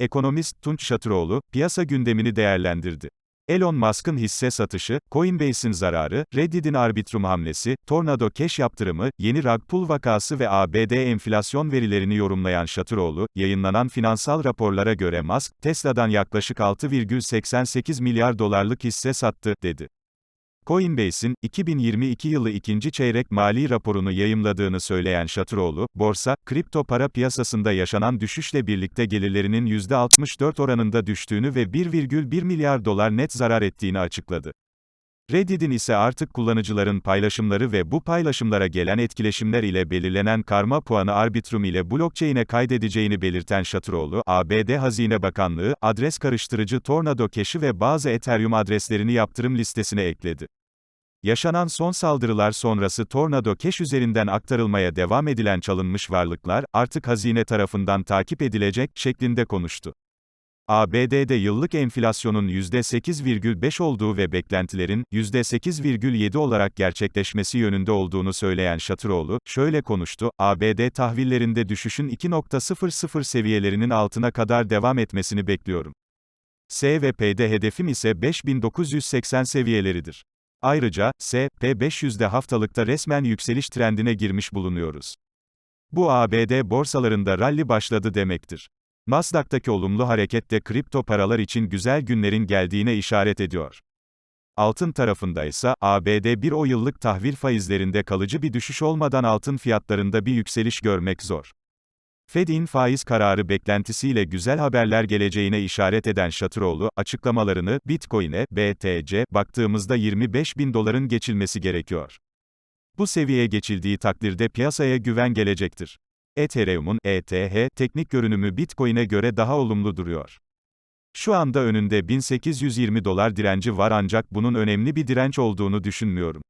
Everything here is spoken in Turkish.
Ekonomist Tunç Şatıroğlu, piyasa gündemini değerlendirdi. Elon Musk'ın hisse satışı, Coinbase'in zararı, Reddit'in arbitrum hamlesi, Tornado Cash yaptırımı, yeni rug pull vakası ve ABD enflasyon verilerini yorumlayan Şatıroğlu, yayınlanan finansal raporlara göre Musk, Tesla'dan yaklaşık 6,88 milyar dolarlık hisse sattı, dedi. Coinbase'in, 2022 yılı ikinci çeyrek mali raporunu yayımladığını söyleyen Şatıroğlu, borsa, kripto para piyasasında yaşanan düşüşle birlikte gelirlerinin %64 oranında düştüğünü ve 1,1 milyar dolar net zarar ettiğini açıkladı. Reddit'in ise artık kullanıcıların paylaşımları ve bu paylaşımlara gelen etkileşimler ile belirlenen karma puanı arbitrum ile blockchain'e kaydedeceğini belirten Şatıroğlu, ABD Hazine Bakanlığı, adres karıştırıcı Tornado Cash'i ve bazı Ethereum adreslerini yaptırım listesine ekledi. Yaşanan son saldırılar sonrası Tornado Cash üzerinden aktarılmaya devam edilen çalınmış varlıklar, artık hazine tarafından takip edilecek, şeklinde konuştu. ABD'de yıllık enflasyonun %8,5 olduğu ve beklentilerin %8,7 olarak gerçekleşmesi yönünde olduğunu söyleyen Şatıroğlu, şöyle konuştu, ABD tahvillerinde düşüşün 2.00 seviyelerinin altına kadar devam etmesini bekliyorum. S hedefim ise 5980 seviyeleridir. Ayrıca, S&P500'de haftalıkta resmen yükseliş trendine girmiş bulunuyoruz. Bu ABD borsalarında rally başladı demektir. Nasdaq'taki olumlu hareket de kripto paralar için güzel günlerin geldiğine işaret ediyor. Altın tarafında ise, ABD bir o yıllık tahvil faizlerinde kalıcı bir düşüş olmadan altın fiyatlarında bir yükseliş görmek zor. Fed'in faiz kararı beklentisiyle güzel haberler geleceğine işaret eden Şatıroğlu, açıklamalarını, Bitcoin'e, BTC, baktığımızda 25 bin doların geçilmesi gerekiyor. Bu seviyeye geçildiği takdirde piyasaya güven gelecektir. Ethereum'un, ETH, teknik görünümü Bitcoin'e göre daha olumlu duruyor. Şu anda önünde 1820 dolar direnci var ancak bunun önemli bir direnç olduğunu düşünmüyorum.